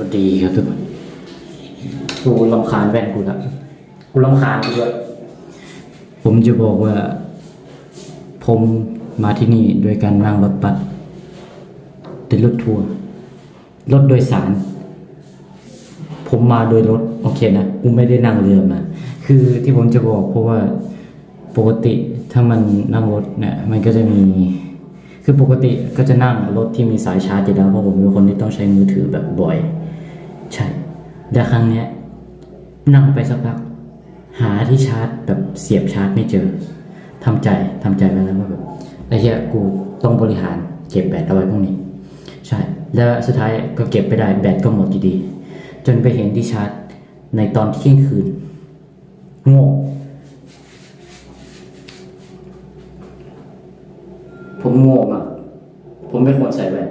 สวัสดีครับทุกคนกูลำคาญแว่นกูละกูลำคาญกูด้วยผมจะบอกว่า ผมมาที่นี่โดยการนั่งรถบัสเป็นรถทัวร์รถโดยสาร ผมมาโดยรถโอเคนะกูไม่ได้นั่งเรือมาคือที่ผมจะบอกเพราะว่าปกติถ้ามันนั่งรถเนี่ยมันก็จะมี คือปกติก็จะนั่งรถที่มีสายชาร์จอยู่แล้วเพราะผมเป็นคนที่ต้องใช้มือถือแบบบ่อยใช่ แต่ครั้งเนี้ยนั่งไปสักพัก หาที่ชาร์จแบบเสียบชาร์จไม่เจอทำใจทำใจไว้แล้วว่าแบบไอ้เหี้ยกูต้องบริหารเก็บแบตเอาไว้พวกนี้ ใช่ แล้วสุดท้ายก็เก็บไปได้แบตก็หมดดีๆจนไปเห็นที่ชาร์จในตอนเที่ยงคืนโง่ผมโง่มากผมไม่ควรใส่แว่น